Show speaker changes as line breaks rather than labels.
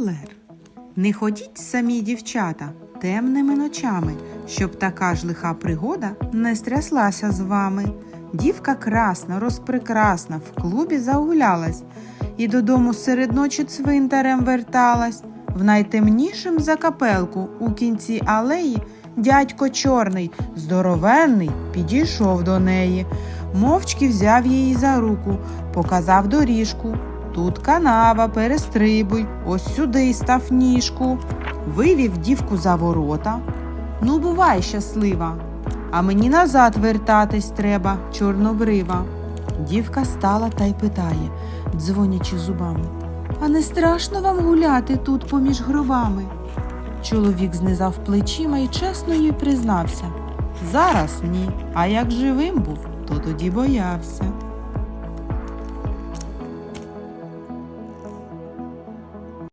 кавалер. Не ходіть самі, дівчата, темними ночами, щоб така ж лиха пригода не стряслася з вами. Дівка красна, розпрекрасна, в клубі загулялась і додому серед ночі цвинтарем верталась. В найтемнішим закапелку у кінці алеї дядько чорний, здоровенний, підійшов до неї, мовчки взяв її за руку, показав доріжку. Тут канава, перестрибуй, ось сюди став ніжку. Вивів дівку за ворота. Ну, бувай щаслива. А мені назад вертатись треба, чорнобрива. Дівка стала та й питає, дзвонячи зубами. А не страшно вам гуляти тут поміж гробами? Чоловік знизав плечима і чесно їй признався. Зараз ні, а як живим був, то тоді боявся.